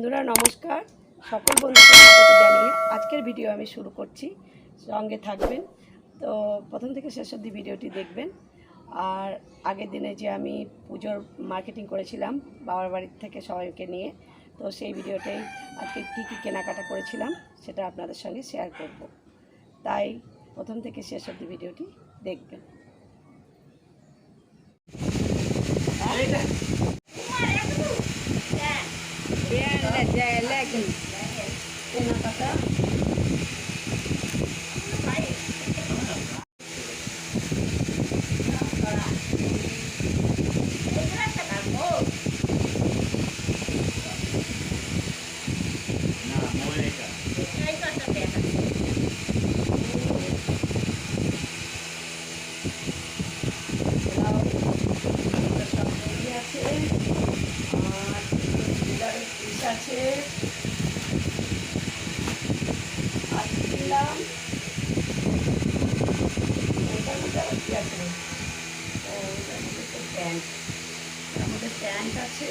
বন্ধুরা, নমস্কার। সকল বন্ধুকে স্বাগত জানিয়ে আজকের ভিডিও আমি শুরু করছি। সঙ্গে থাকবেন। তো প্রথম থেকে শেষ অবধি ভিডিওটি দেখবেন। আর আগের দিনে যে আমি পুজোর মার্কেটিং করেছিলাম বাবার বাড়ির থেকে সবাইকে নিয়ে, তো সেই ভিডিওটাই আজকে কী কী কেনাকাটা করেছিলাম সেটা আপনাদের সঙ্গে শেয়ার করব। তাই প্রথম থেকে শেষ অবধি ভিডিওটি দেখবেন। কেনাকাটা সবজি আছে আর বিলারের পিস আছে আর দিলাম ওটার মধ্যে আবার কি আছে ও ওটার ওটার মধ্যে প্যান্ট আছে।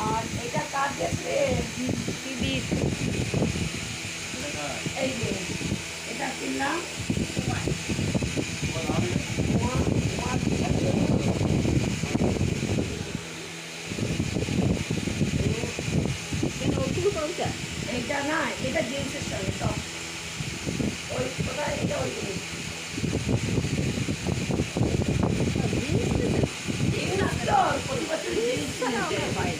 আর এটা কার দেখবে টিভির এই যে, এটা কিনলাম। এইটা না, এটা জিন্সের সঙ্গে, টপ। ওই, কোথায়? এটা ওই জিন্স। Yeah.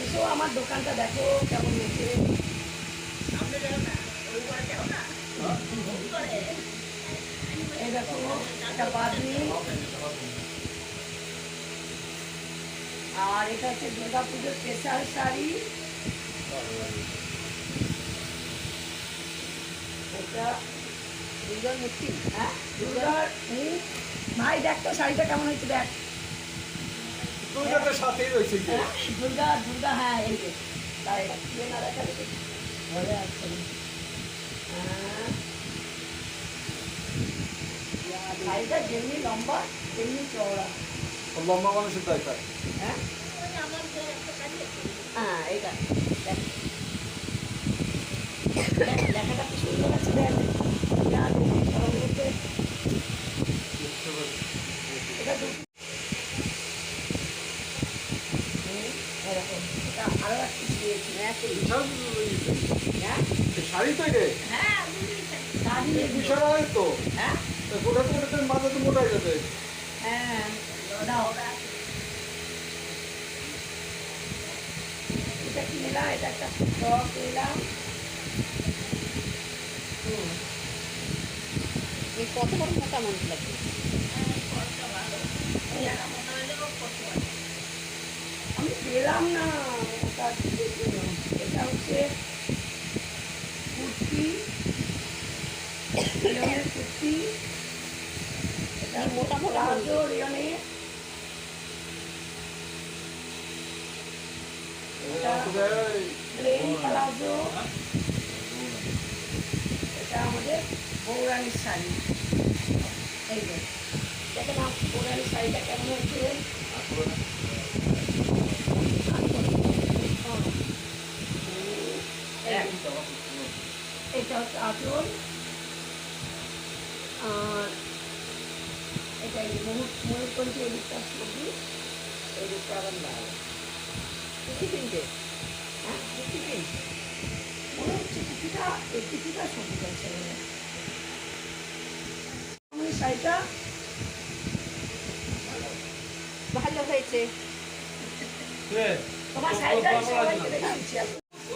এসো, আমার দোকানটা দেখো কেমন হয়েছে। আর এটা হচ্ছে দুর্গা পুজোর স্পেশাল শাড়ি। এটা দুর্গার মূর্তি হ্যাঁ? দুর্গার ভাই, দেখ তো শাড়িটা কেমন হয়েছে, দেখ। দুইটাতে সাথেই রয়েছে হ্যাঁ, দুর্গা দুর্গা হ্যাঁ এই যে। হ্যাঁ। যেমনি লম্বা তেমনি চওড়া। লম্বা মানুষের দরকার হ্যাঁ? হ্যাঁ এইটা দেখ। দেখ, লেখাটা কি সুন্দর আছে দেখ যা দেখি সবার মধ্যে এটা দু- হুম, এরকম। এটা আরও এক piece দিয়েছি, এক piece। বিশাল হ্যাঁ? শাড়ি। বিশাল হয় তো হ্যাঁ? গোটা তো গোটা মাথা তো মোটা যাবে হ্যাঁ, দাও। এটা কি এটা একটা ফ্রক নিলাম। হুম। কত বড় মোটা মনে লাগে আমি পেলাম না। এটা হচ্ছে কুর্তি রেয়নের কুর্তি এটা প্লাজো আমাদের বৌরানির শাড়ি এই দেখেন বৌরানির শাড়িটা কেমন হয়েছে? এটা হচ্ছে আর এটা এই দিকটা সবুজ এই দিকটা আবার লাল হ্যাঁ? মনে হচ্ছে কিছুটা এই কিছুটা সবুজ আছে হয়। আমার শাড়িটা ভালো হয়েছে তোমার শাড়িটা সবাইকে আমি।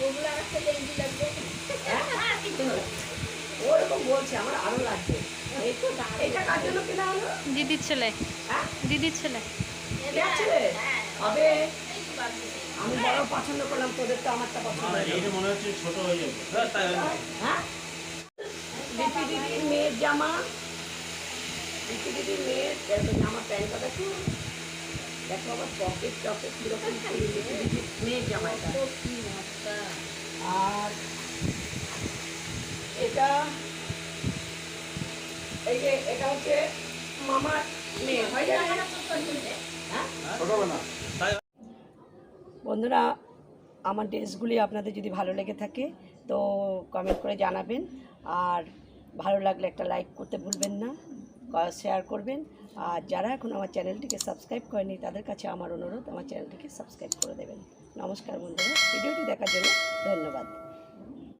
ওগুলো লাগবে। হ্যাঁ? ওরকম বলছে আমার আরও লাগবে। এটা কার জন্য কেনা হলো? দিদির ছেলে। হ্যাঁ? দিদির ছেলে। ছেলে? হ্যাঁ হবে। আমি বড় পছন্দ করলাম তোদের তো আমারটা পছন্দ। মনে হচ্ছে ছোট হয়ে যাবে। হ্যাঁ? লিপি দিদির মেয়ের জামা। লিপি দিদির মেয়ের জামা প্যান্টটা দেখো দেখো আবার পকেট টকেট কীরকম মেয়ের জামা এটা তো কি মস্তা। আর এটা এই যে এটা হচ্ছে মামার মেয়ে হয় না? হ্যাঁ? বন্ধুরা আমার ড্রেসগুলি আপনাদের যদি ভালো লেগে থাকে তো কমেন্ট করে জানাবেন। আর ভালো লাগলে একটা লাইক করতে ভুলবেন না। শেয়ার করবেন। আর যারা এখন আমার চ্যানেলটিকে সাবস্ক্রাইব করেনি তাদের কাছে আমার অনুরোধ, আমার চ্যানেলটিকে সাবস্ক্রাইব করে দেবেন। নমস্কার বন্ধুরা, ভিডিওটি দেখার জন্য ধন্যবাদ।